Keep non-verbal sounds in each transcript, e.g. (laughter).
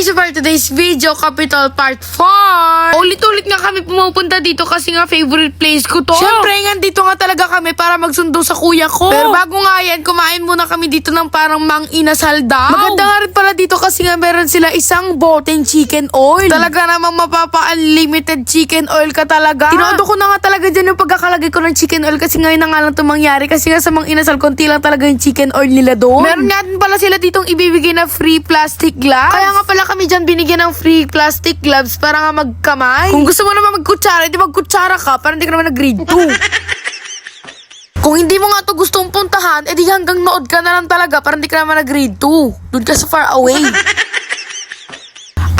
guys, for today's video, Capital Part 4. Ulit-ulit nga kami pumupunta dito kasi nga favorite place ko to. Siyempre, nga dito nga talaga kami para magsundo sa kuya ko. Pero bago nga yan, kumain muna kami dito ng parang mang inasal daw. Maganda nga rin pala dito kasi nga meron sila isang boteng chicken oil. Talaga namang mapapa-unlimited chicken oil ka talaga. Tinodo ko na nga talaga dyan yung pagkakalagay ko ng chicken oil kasi ngayon na nga lang ito mangyari. Kasi nga sa mang inasal, konti lang talaga yung chicken oil nila doon. Meron nga din pala sila ditong ibibigay na free plastic gloves. Kaya nga pala kami dyan binigyan ng free plastic gloves para nga magkamay. Kung gusto mo naman magkutsara, edi magkutsara ka para hindi ka naman nag-grade 2. (laughs) Kung hindi mo nga to gustong puntahan, edi hanggang nood ka na lang talaga para hindi ka naman nag-grade 2. Doon ka sa far away. (laughs)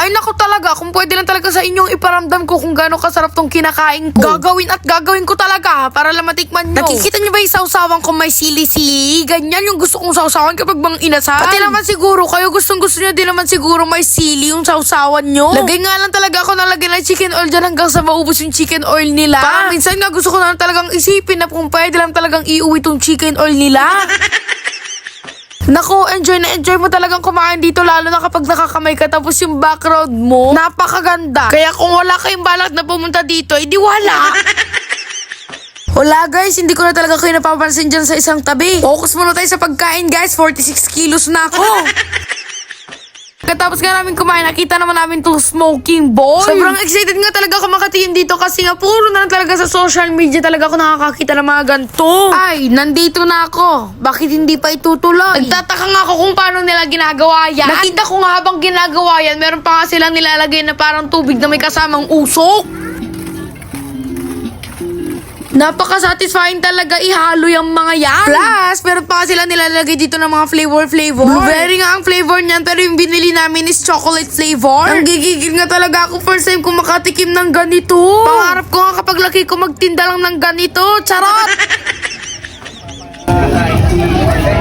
Ay nako talaga, kung pwede lang talaga sa inyong iparamdam ko kung gaano kasarap tong kinakain ko. Gagawin at gagawin ko talaga para lang matikman nyo. Nakikita nyo ba yung sausawan ko may sili-sili? Ganyan yung gusto kong sausawan kapag bang inasal. Pati naman siguro, kayo gustong gusto nyo din naman siguro may sili yung sausawan nyo. Lagay nga lang talaga ako nalagyan ng chicken oil dyan hanggang sa maubos yung chicken oil nila. Parang minsan nga gusto ko na lang talagang isipin na kung pwede lang talagang iuwi tong chicken oil nila. (laughs) Naku, enjoy na enjoy mo talagang kumain dito lalo na kapag nakakamay ka tapos yung background mo, napakaganda. Kaya kung wala kayong balak na pumunta dito, edi wala. (laughs) Wala guys, hindi ko na talaga kayo napapansin dyan sa isang tabi. Focus muna tayo sa pagkain guys, 46 kilos na ako. (laughs) Katapos nga namin kumain, nakita naman namin tong smoking boy. Sobrang excited nga talaga ako makatingin dito kasi nga puro na lang talaga sa social media talaga ako nakakakita ng mga ganito. Ay, nandito na ako. Bakit hindi pa itutuloy? Nagtataka nga ako kung paano nila ginagawa yan. Nakita ko nga habang ginagawa yan, meron pa nga silang nilalagay na parang tubig na may kasamang usok. Napaka-satisfying talaga ihalo yung mga yan. Plus, meron pa sila nilalagay dito ng mga flavor-flavor. Blueberry nga ang flavor niyan, pero yung binili namin is chocolate flavor. Ang gigigil nga talaga ako first time ko makatikim ng ganito. Pangarap ko nga kapag laki ko magtinda lang ng ganito. Charot! (laughs)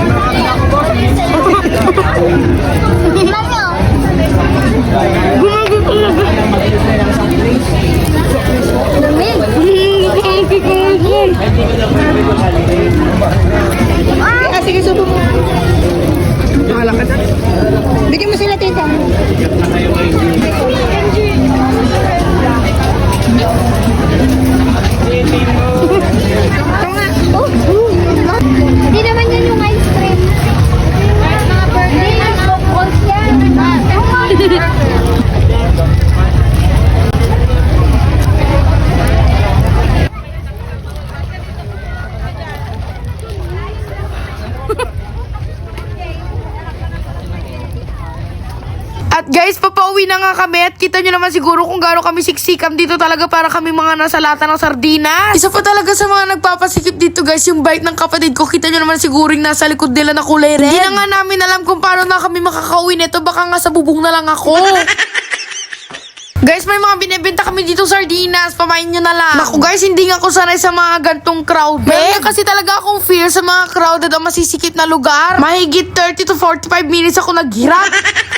At guys, papauwi na nga kami at kita nyo naman siguro kung gaano kami siksikam dito talaga para kami mga nasa lata ng sardinas. Isa pa talaga sa mga nagpapasikip dito guys, yung bike ng kapatid ko. Kita nyo naman siguro yung nasa likod nila na kulay red. Hindi na nga namin alam kung paano na kami makakauwi nito. Baka nga sa bubong na lang ako. (laughs) Guys, may mga binibenta kami dito sardinas. Pamain nyo na lang. Naku guys, hindi nga ako sanay sa mga gantong crowd. Meron nga kasi talaga akong fear sa mga crowded o masisikip na lugar. Mahigit 30 to 45 minutes ako naghirap. (laughs)